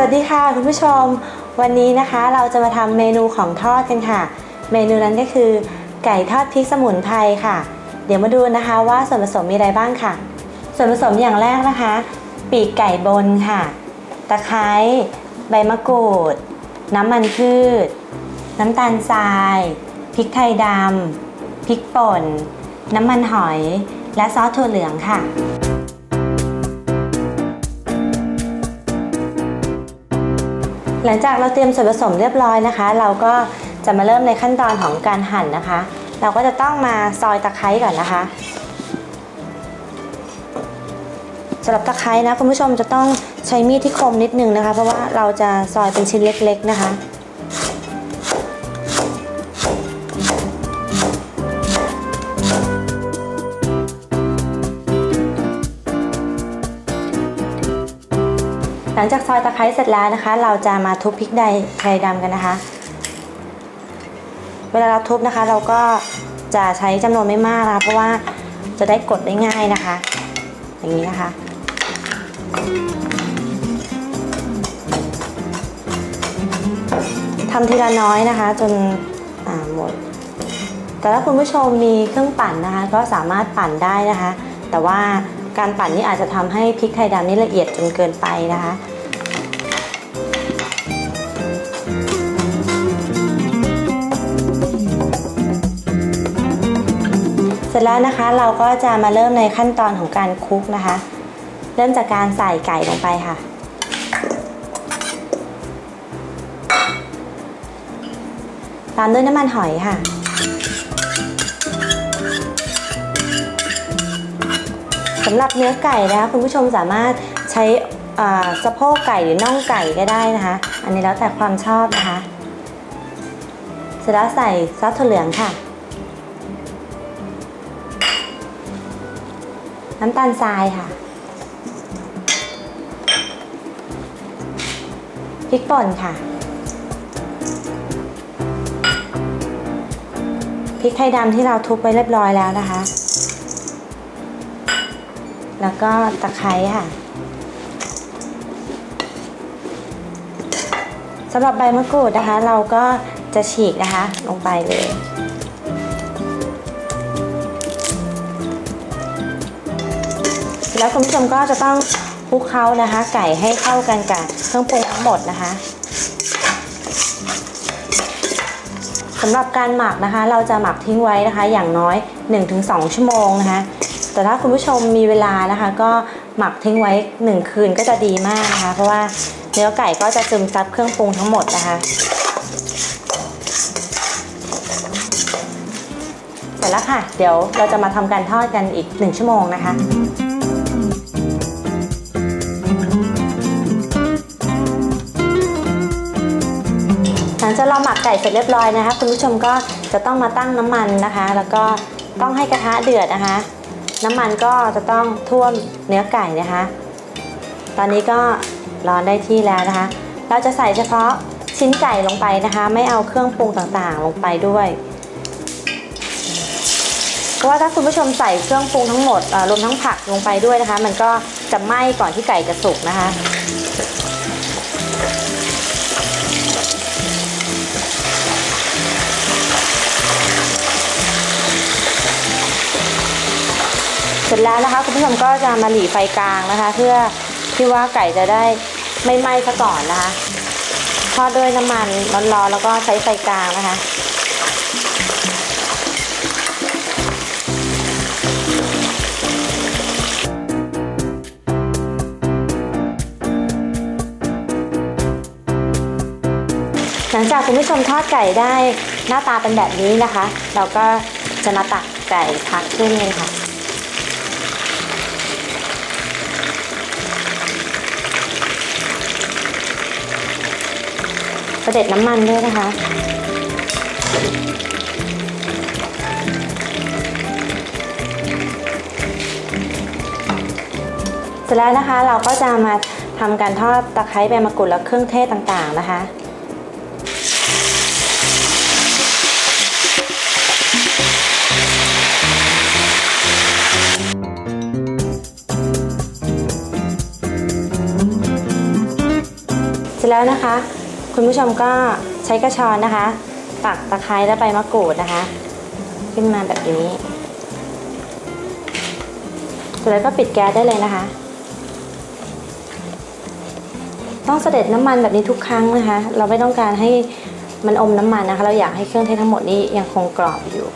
สวัสดีค่ะคุณผู้ชม วันนี้นะคะเราจะมาทำเมนูของทอดกันค่ะ เมนูนั้นก็คือ ไก่ทอดพริกสมุนไพรค่ะ เดี๋ยวมาดูนะคะว่าส่วนผสมมีอะไรบ้างค่ะ ส่วนผสมอย่างแรกนะคะ ปีกไก่บนค่ะ ตะไคร้ใบมะกรูด น้ำมันพืช น้ำตาลทรายพริกไทยดำพริกป่น น้ำมันหอย และซอสถั่วเหลืองค่ะ หลังจากเราเตรียมส่วนผสมเรียบร้อยนะคะ เราก็จะมาเริ่มในขั้นตอนของการหั่นนะคะ เราก็จะต้องมาซอยตะไคร้ก่อนนะคะสำหรับตะไคร้นะคุณผู้ชมจะต้องใช้มีดที่คมนิดนึงนะคะ เพราะว่าเราจะซอยเป็นชิ้นเล็ก ๆ นะคะ หลังจากซอยตะไคร้เสร็จแล้วนะคะ เราจะมาทุบพริกไดไทยดำกันนะคะ เวลาเราทุบนะคะ เราก็จะใช้จำนวนไม่มากนะคะเพราะว่าจะได้กดได้ง่ายนะคะ อย่างนี้นะคะทำทีละน้อยนะคะ จนหมด แต่ถ้าคุณผู้ชมมีเครื่องปั่นนะคะ ก็สามารถปั่นได้นะคะ แต่ว่า การปั่นนี่อาจจะทำให้พริกไทยดำนี่ละเอียดจนเกินไปนะคะเสร็จแล้วนะคะเราก็จะมาเริ่มในขั้นตอนของการคลุกนะคะ เริ่มจากการใส่ไก่ลงไปค่ะ ตามด้วยน้ำมันหอยค่ะ สำหรับเนื้อไก่นะคะคุณผู้ชมสามารถใช้สะโพกไก่หรือน่องไก่ก็ได้นะคะ อันนี้แล้วแต่ความชอบนะคะเสร็จแล้วใส่ซอสถั่วเหลืองค่ะ น้ำตาลทรายค่ะพริกป่นค่ะพริกไทยดำที่เราทุบไว้เรียบร้อยแล้วนะคะ แล้วก็ตะไคร้ค่ะสำหรับใบมะกรูดนะคะ เราก็จะฉีกนะคะ ลงไปเลย แล้วคุณผู้ชมก็จะต้องคลุกเคล้านะคะ ไก่ให้เข้ากันกับเครื่องปรุงทั้งหมดนะคะสำหรับการหมักนะคะ เราจะหมักทิ้งไว้นะคะ อย่างน้อย 1-2 ชั่วโมงนะคะ แต่ถ้าคุณผู้ชมมีเวลานะคะ ก็หมักทิ้งไว้ 1 คืนก็จะดีมากนะคะ เพราะว่าเนื้อไก่ก็จะซึมซับเครื่องปรุงทั้งหมดนะคะเสร็จแล้วค่ะ เดี๋ยวเราจะมาทำการทอดกันอีก 1 ชั่วโมงนะคะหลังจากเราหมักไก่เสร็จเรียบร้อยนะคะ คุณผู้ชมก็จะต้องมาตั้งน้ำมันนะคะ แล้วก็ต้องให้กระทะเดือดนะคะ น้ำมันก็จะต้องท่วมเนื้อไก่นะคะ ตอนนี้ก็ร้อนได้ที่แล้วนะคะ เราจะใส่เฉพาะชิ้นไก่ลงไปนะคะ ไม่เอาเครื่องปรุงต่างๆ ลงไปด้วย เพราะว่าถ้าคุณผู้ชมใส่เครื่องปรุงทั้งหมดรวมทั้งผักลงไปด้วยนะคะ มันก็จะไหม้ก่อนที่ไก่จะสุกนะคะ เสร็จแล้วนะคะคุณผู้ชมก็จะมาหลีไฟกลางนะคะ เพื่อที่ว่าไก่จะได้ไม่ไหม้ซะก่อนนะคะทอดด้วยน้ำมันร้อนๆแล้วก็ใช้ไฟกลางนะคะหลังจากคุณผู้ชมทอดไก่ได้หน้าตาเป็นแบบนี้นะคะ เราก็จะมาตักไก่พักขึ้นเลยค่ะ ประเด็ดน้ำมันด้วยนะคะ เสร็จแล้วนะคะเราก็จะมาทำการทอดตะไคร้ใบมะกรูดและเครื่องเทศต่างๆนะคะร็จแล้วนะคะ คุณผู้ชมก็ใช้กระชอนนะคะ ตักตะไคร้และใบมะกรูดนะคะ ขึ้นมาแบบนี้เสร็จแล้วก็ปิดแก๊สได้เลยนะคะ ต้องเสด็จน้ำมันแบบนี้ทุกครั้งนะคะ เราไม่ต้องการให้มันอมน้ำมันนะคะ เราอยากให้เครื่องเทศทั้งหมดนี้ยังคงกรอบอยู่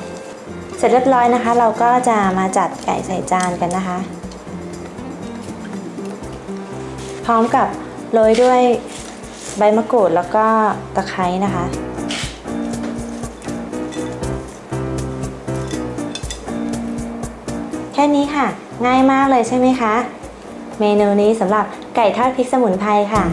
เสร็จเรียบร้อยนะคะ เราก็จะมาจัดไก่ใส่จานกันนะคะ พร้อมกับโรยด้วย ใบมะกรูดแล้วก็ตะไคร้นะคะ แค่นี้ค่ะ ง่ายมากเลยใช่ไหมคะ เมนูนี้สำหรับไก่ทอดพริกสมุนไพรค่ะ